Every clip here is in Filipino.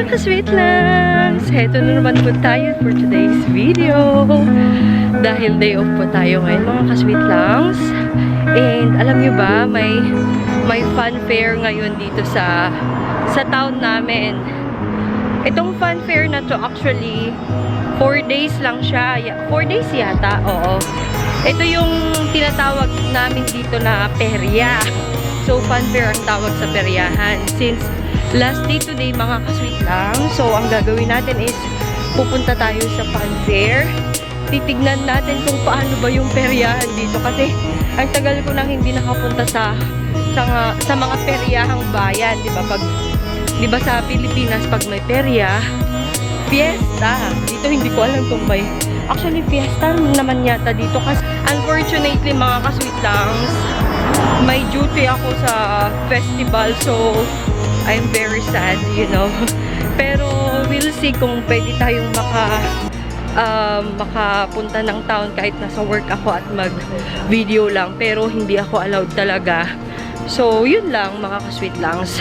mga ka-sweet langs! Heto na naman po tayo for today's video. Dahil day off po tayo ngayon mga ka-sweet langs. And alam nyo ba, may, may fun fair ngayon dito sa, sa town namin. Itong fun fair na to actually, 4 days lang siya. 4 days yata, oo. Ito yung tinatawag namin dito na perya. So, fun fair ang tawag sa peryahan. Since last day today, mga kasweet lang. So, ang gagawin natin is pupunta tayo sa fun fair. Titignan natin kung paano ba yung peryahan dito. Kasi, ang tagal ko nang hindi nakapunta sa sa, sa mga peryahang bayan. Di ba? Pag, di ba sa Pilipinas, pag may perya, fiesta. Dito hindi ko alam kung may Actually, fiesta naman yata dito kasi unfortunately mga kasweet may duty ako sa festival so I'm very sad, you know. Pero we'll see kung pwede tayong maka um, makapunta ng town kahit nasa work ako at mag-video lang. Pero hindi ako allowed talaga. So, yun lang mga kasweet langs.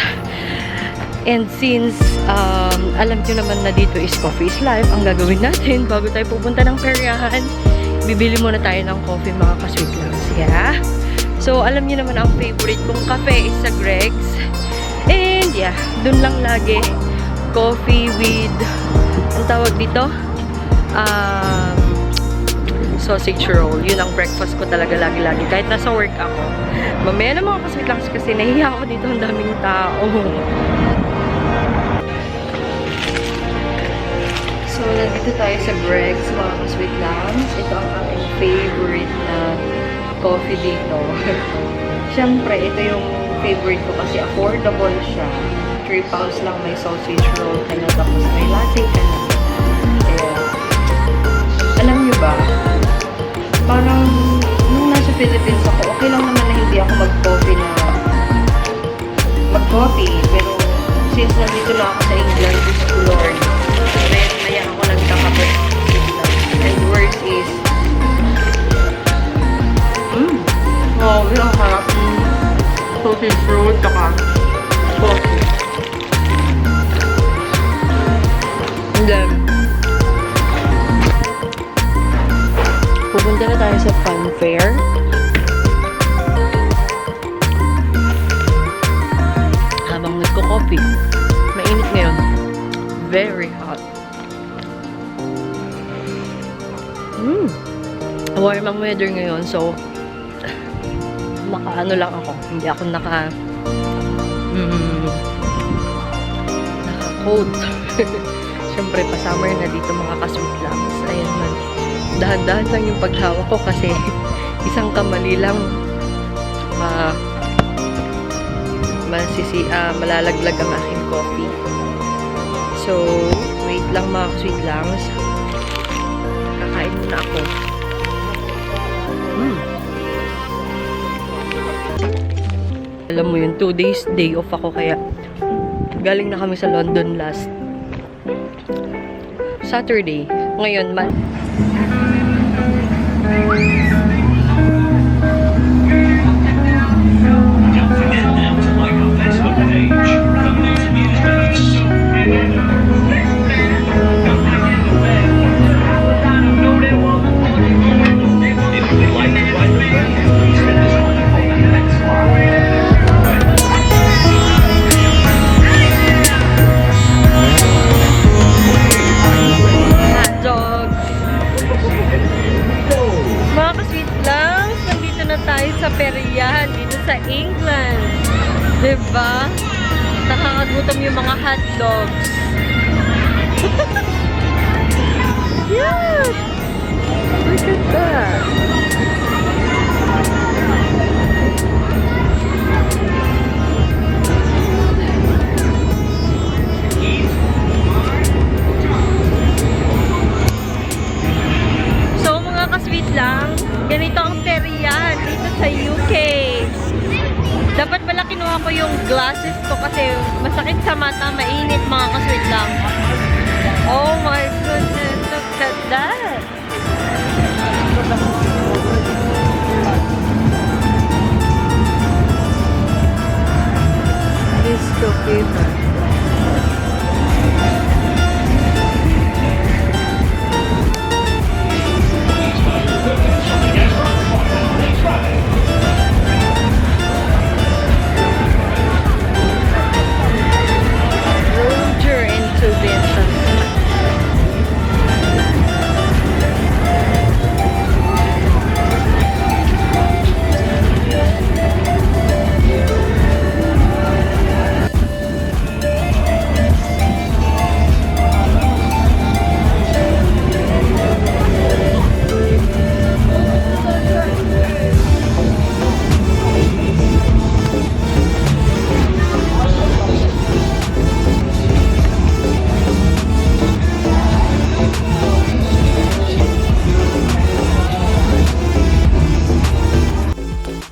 And since um, alam nyo naman na dito is coffee is life, ang gagawin natin bago tayo pupunta ng peryahan, bibili muna tayo ng coffee mga kasweet langs. Yeah? So, alam nyo naman ang favorite kong cafe is sa Greg's. Yeah, dun lang lagi. Coffee with, ang tawag dito? Um, sausage roll. Yun ang breakfast ko talaga lagi-lagi. Kahit nasa work ako. Mamaya na mga kasweet langs kasi nahihiya ako dito ang daming tao. So, nandito tayo sa Bregs, mga ka-sweet langs. Ito ang aking favorite na coffee dito. Siyempre, ito yung favorite ko kasi affordable siya. 3 pounds lang may sausage roll ka na, tapos may latte ka na. Kaya, alam niyo ba, parang nung nasa Philippines ako, okay lang naman na hindi ako mag-coffee na tayo sa fun fair. Habang nagko-coffee. Mainit ngayon. Very hot. Mm. Warm ang weather ngayon, so naka ano lang ako. Hindi ako naka mm, naka coat. Siyempre, pa-summer na dito mga ka-sweet langs. Ayan man. Dahan-dahan lang yung paghawak ko kasi isang kamali lang ma masisi, ah, malalaglag ang aking coffee. So, wait lang mga sweet langs. Kakain muna ako. Mm. Alam mo yun, two days day off ako kaya galing na kami sa London last Saturday. Ngayon, man. Sa England. 'Di ba? Nakakagutom yung mga hot dogs. yeah! Look at that. Mata, mainit mga ka-sweet lang. Oh my goodness, look at that. Disco fever.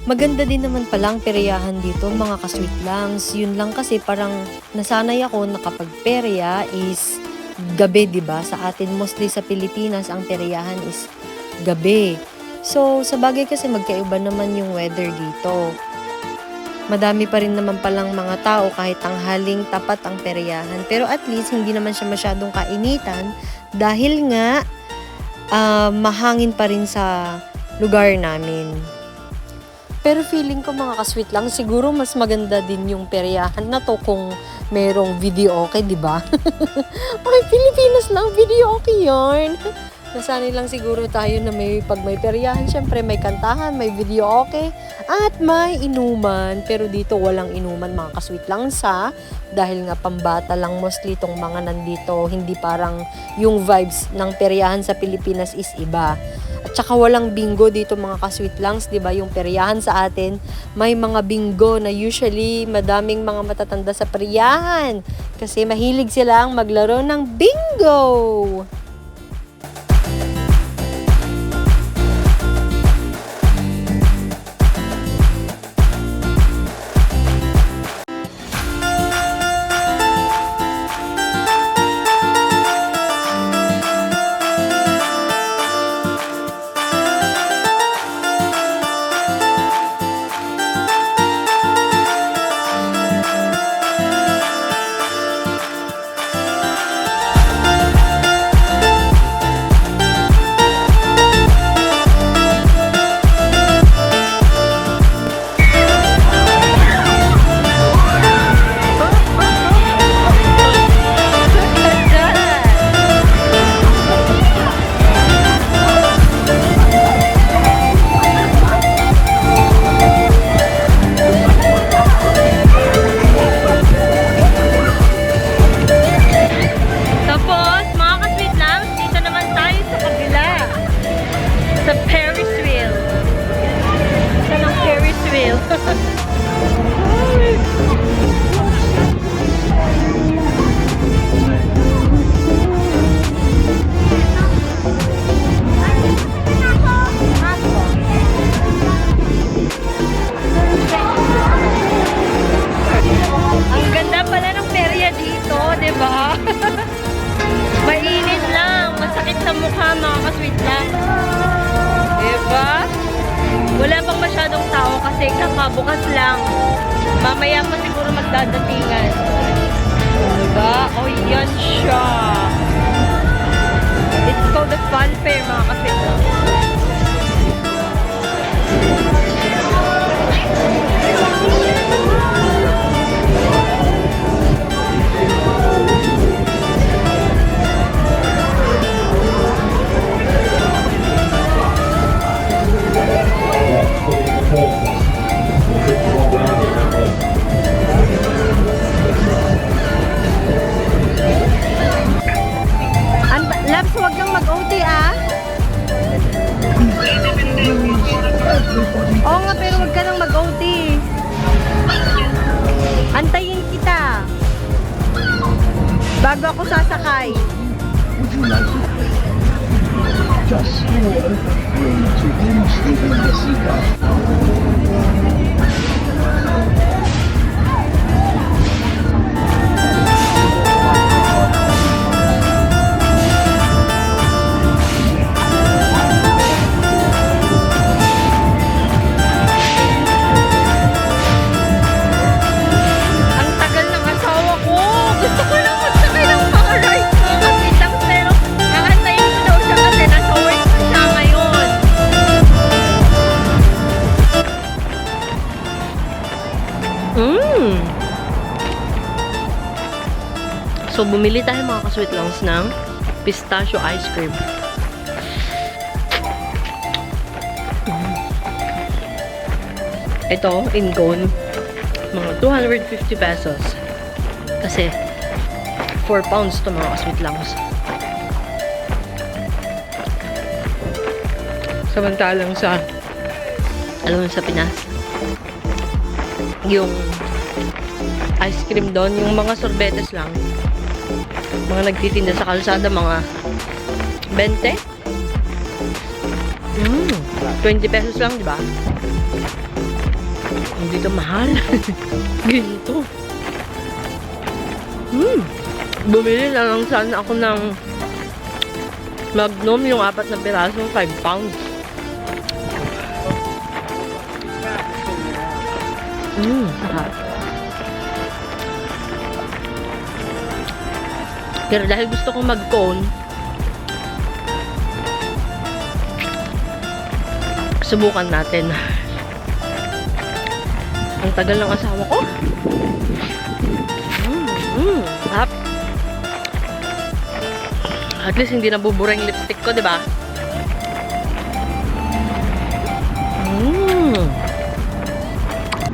Maganda din naman palang peryahan dito mga kasweet langs. Yun lang kasi parang nasanay ako na kapag perya is gabi, ba? Sa atin mostly sa Pilipinas ang peryahan is gabi. So, sa bagay kasi magkaiba naman yung weather dito. Madami pa rin naman palang mga tao kahit tanghaling tapat ang peryahan. Pero at least hindi naman siya masyadong kainitan dahil nga ah, mahangin pa rin sa lugar namin. Pero feeling ko mga kasweet lang, siguro mas maganda din yung peryahan na to kung merong video okay, di ba? Ay, Pilipinas lang, video okay yarn. Nasanay lang siguro tayo na may pag may peryahan, syempre may kantahan, may video okay, at may inuman. Pero dito walang inuman mga kasweet lang sa dahil nga pambata lang mostly itong mga nandito, hindi parang yung vibes ng peryahan sa Pilipinas is iba. At saka walang bingo dito mga kasweet langs, 'di ba? Yung peryahan sa atin, may mga bingo na usually madaming mga matatanda sa peryahan kasi mahilig silang maglaro ng bingo. Called the fun fair mga ka-sweet Bago ako sasakay. Just So, bumili tayo mga kasweet longs ng pistachio ice cream. Ito, in cone mga 250 pesos. Kasi 4 pounds to mga sweet langs. Samantalang sa alam mo sa Pinas yung ice cream doon, yung mga sorbetes lang mga nagtitinda sa kalsada mga 20 mm, 20 pesos lang, di ba? Hindi ka mahal. Ginto. Hmm. Bumili na lang sana ako ng Magnum yung apat na piraso, 5 pounds. Mmm, sarap. Pero dahil gusto kong mag-cone, subukan natin. Ang tagal ng asawa ko. Mmm, sarap. At least hindi nabubura yung lipstick ko, di ba?